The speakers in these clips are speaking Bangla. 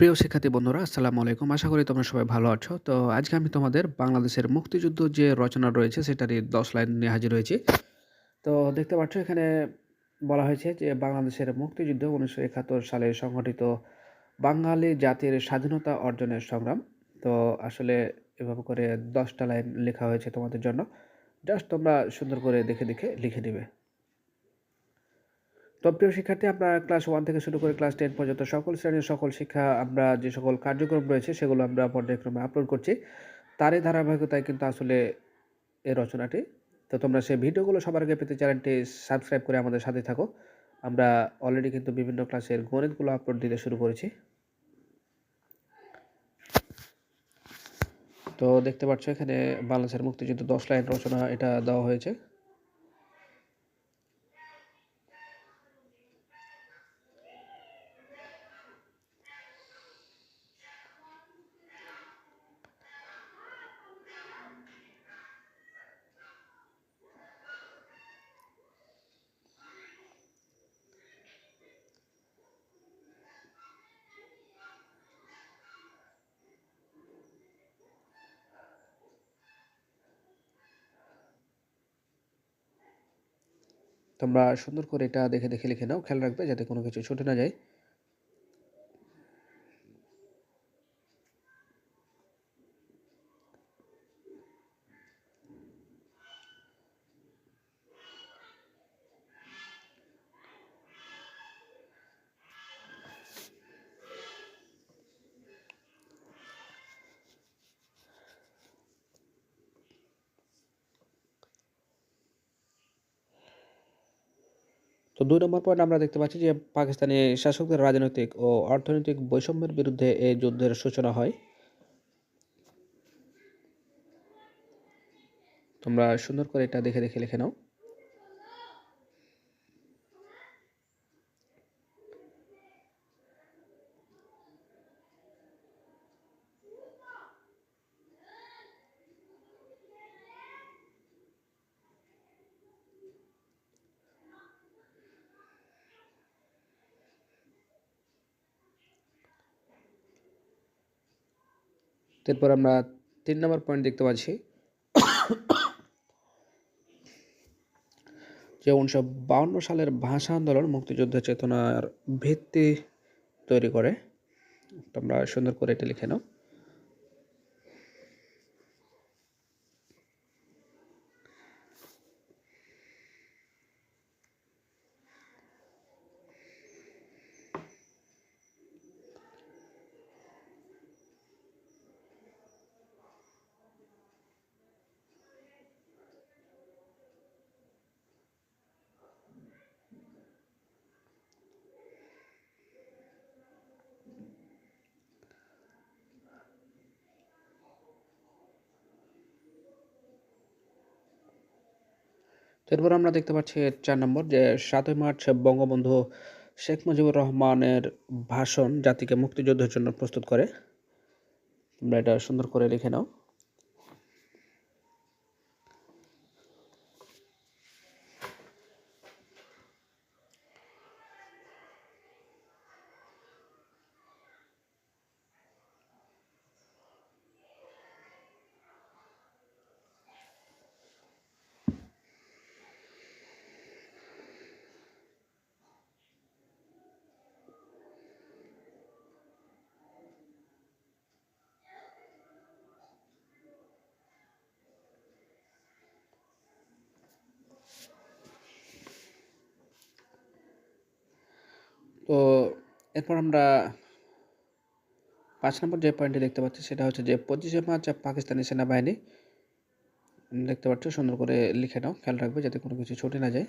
প্রিয় শিক্ষার্থী বন্ধুরা আসসালামু আলাইকুম। আশা করি তোমরা সবাই ভালো আছো। তো আজকে আমি তোমাদের বাংলাদেশের মুক্তিযুদ্ধ যে রচনা রয়েছে সেটারই ১০ লাইন নিয়ে হাজির হয়েছি। তো দেখতে পাচ্ছ এখানে বলা হয়েছে যে বাংলাদেশের মুক্তিযুদ্ধ ১৯৭১ সালে সংঘটিত বাঙালি জাতির স্বাধীনতা অর্জনের সংগ্রাম। তো আসলে এভাবে করে দশটা লাইন লেখা হয়েছে তোমাদের জন্য। জাস্ট তোমরা সুন্দর করে দেখে, দেখে লিখে নিবে। তো প্রিয় শিক্ষার্থী, আমরা ক্লাস ওয়ান থেকে শুরু করে ক্লাস টেন পর্যন্ত সকল শ্রেণির সকল শিক্ষা, আমরা যে সকল কার্যক্রম রয়েছে সেগুলো আমরা পর্যায়ক্রমে আপলোড করছি। তারই ধারাবাহিকতায় কিন্তু আসলে এই রচনাটি। তো তোমরা সেই ভিডিওগুলো সবার আগে পেতে চ্যানেলটি সাবস্ক্রাইব করে আমাদের সাথে থাকো। আমরা অলরেডি কিন্তু বিভিন্ন ক্লাসের গণিতগুলো আপলোড দিতে শুরু করেছি। তো দেখতে পাচ্ছ এখানে বাংলাদেশের মুক্তিযুদ্ধ ১০ লাইন রচনা এটা দেওয়া হয়েছে। তোমরা সুন্দর করে এটা দেখে, দেখে লিখে নাও। খেয়াল রাখবে যাতে কোনো কিছু ছুটে না যায়। তো দুই নম্বর পয়েন্ট আমরা দেখতে পাচ্ছি যে পাকিস্তানি শাসকদের রাজনৈতিক ও অর্থনৈতিক বৈষম্যের বিরুদ্ধে এই যুদ্ধের সূচনা হয়। তোমরা সুন্দর করে এটা দেখে, দেখে লিখে নাও। এরপর আমরা তিন নম্বর পয়েন্ট দেখতে পাচ্ছি। যে ১৯৫২ সালের ভাষা আন্দোলন মুক্তিযুদ্ধ চেতনার ভিত্তি তৈরি করে। তোমরা সুন্দর করে এটা লিখে নাও। এরপর আমরা দেখতে পাচ্ছি চার নম্বর যে সাতই মার্চ বঙ্গবন্ধু শেখ মুজিবুর রহমানের ভাষণ জাতিকে মুক্তিযুদ্ধের জন্য প্রস্তুত করে। আমরা এটা সুন্দর করে লিখে নাও। তো এরপর আমরা পাঁচ নম্বর যে পয়েন্টটি দেখতে পাচ্ছি, সেটা হচ্ছে যে ২৫শে মার্চ পাকিস্তানি সেনাবাহিনী, দেখতে পাচ্ছ সুন্দর করে লিখে নাও। খেয়াল রাখবে যাতে কোনো কিছু ছুটে না যায়।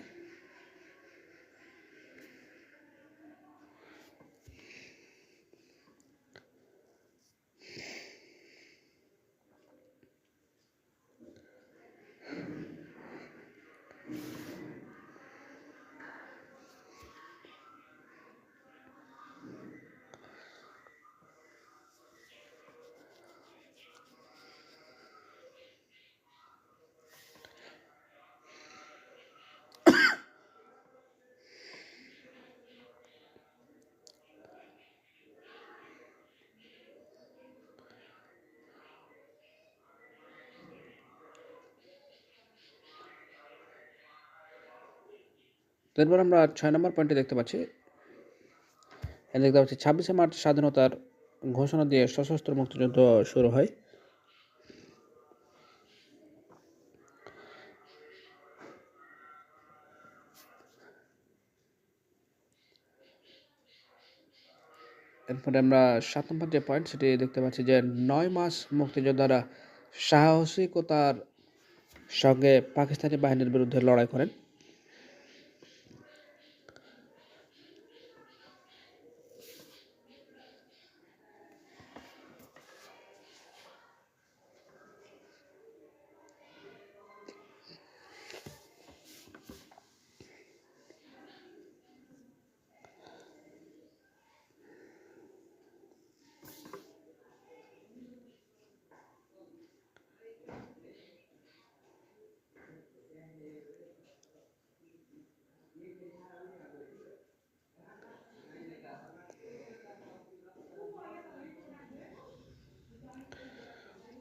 এরপর আমরা ছয় নম্বর পয়েন্টে দেখতে পাচ্ছি। দেখতে পাচ্ছি, ছাব্বিশে মার্চ স্বাধীনতার ঘোষণা দিয়ে সশস্ত্র মুক্তিযুদ্ধ শুরু হয়। এরপরে আমরা সাত নম্বর যে পয়েন্ট সেটি দেখতে পাচ্ছি যে নয় মাস মুক্তিযোদ্ধারা সাহসিকতার সঙ্গে পাকিস্তানি বাহিনীর বিরুদ্ধে লড়াই করেন।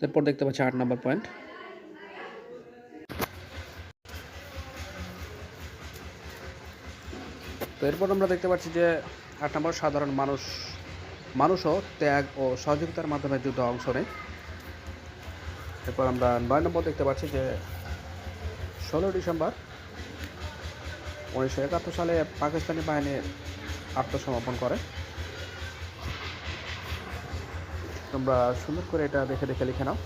এরপর দেখতে পাচ্ছি আট নম্বর পয়েন্ট। তো এরপর আমরা দেখতে পাচ্ছি যে আট নম্বর সাধারণ মানুষ, মানুষও ত্যাগ ও সহযোগিতার মাধ্যমে যুদ্ধ অংশ নেয়। এরপর আমরা নয় নম্বর দেখতে পাচ্ছি যে ষোলো ডিসেম্বর উনিশশো একাত্তর সালে পাকিস্তানি বাহিনী আত্মসমর্পণ করে। তোমরা সুন্দর করে এটা দেখে দেখে লিখে নাও।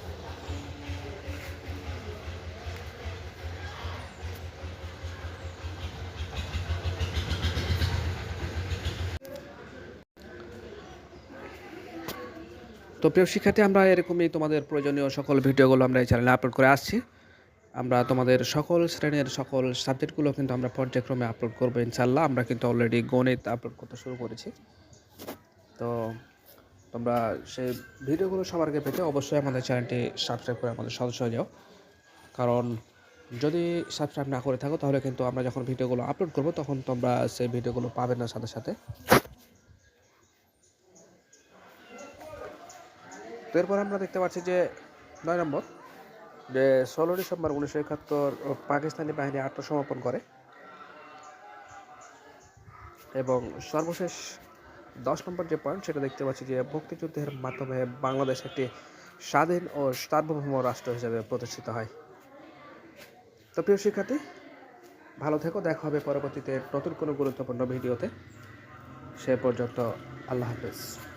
তো প্রিয় শিক্ষার্থী, আমরা এরকমই তোমাদের প্রয়োজনীয় সকল ভিডিওগুলো আমরা এই চ্যানেলে আপলোড করে আসছি। আমরা তোমাদের সকল শ্রেণির সকল সাবজেক্টগুলো কিন্তু আমরা পর্যায়ক্রমে আপলোড করব ইনশাল্লাহ আমরা কিন্তু অলরেডি গণিত আপলোড করতে শুরু করেছি। তো তোমরা সেই ভিডিওগুলো সবার আগে পেতে অবশ্যই আমাদের চ্যানেলটি সাবস্ক্রাইব করে আমাদের সদস্য হয়ে যাও। কারণ যদি সাবস্ক্রাইব না করে থাকো, তাহলে কিন্তু আমরা যখন ভিডিওগুলো আপলোড করব, তখন তোমরা সেই ভিডিওগুলো পাবে না সাথে সাথে। এরপর আমরা দেখতে পাচ্ছি যে নয় নম্বর, যে ষোলো ডিসেম্বর উনিশশো একাত্তর পাকিস্তানি বাহিনী আত্মসমর্পণ করে এবং সর্বশেষ দশ নম্বর যে পয়েন্ট সেটা দেখতে পাচ্ছি যে মুক্তিযুদ্ধের মাধ্যমে বাংলাদেশ একটি স্বাধীন ও সার্বভৌম রাষ্ট্র হিসেবে প্রতিষ্ঠিত হয়। তো প্রিয় শিক্ষার্থী, ভালো থেকো, দেখা হবে পরবর্তীতে নতুন কোনো গুরুত্বপূর্ণ ভিডিওতে। সে পর্যন্ত আল্লাহ হাফেজ।